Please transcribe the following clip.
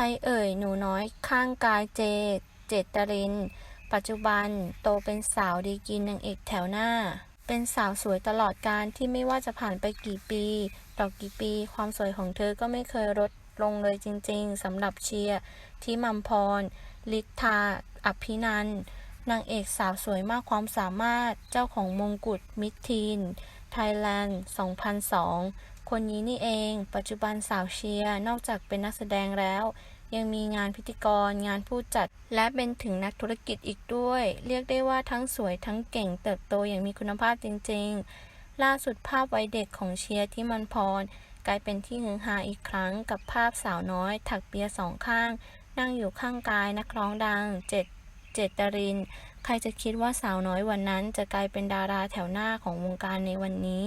รเอ่ยหนูน้อยข้างกายเจ เจตริน ปัจจุบันโตเป็นสาวดีกรีนางเอกแถวหน้า เป็นสาวสวยตลอดการที่ไม่ว่าจะผ่านไปกี่ปีต่อกี่ปี ความสวยของเธอก็ไม่เคยลดลงเลยจริงๆสำหรับเชียร์ที่มัมพร ลิทธาอภินันนางเอกสาวสวยมากความสามารถเจ้าของมงกุฎมิทีน ไทยแลนด์2002 คนนี้นี่เอง ปัจจุบันสาวเชียร์นอกจากเป็นนักแสดงแล้ว ยังมีงานพิธีกร งานผู้จัด และเป็นถึงนักธุรกิจอีกด้วย เรียกได้ว่าทั้งสวยทั้งเก่งเติบโตอย่างมีคุณภาพจริง ๆ ล่าสุดภาพวัยเด็กของเชียร์ที่มันพร กลายเป็นที่ฮือฮาอีกครั้งกับภาพสาวน้อย ถักเปียสองข้าง นั่งอยู่ข้างกายนักร้องดังเจต เจตริน ใครจะคิดว่าสาวน้อยวันนั้นจะกลายเป็นดาราแถวหน้าของวงการในวันนี้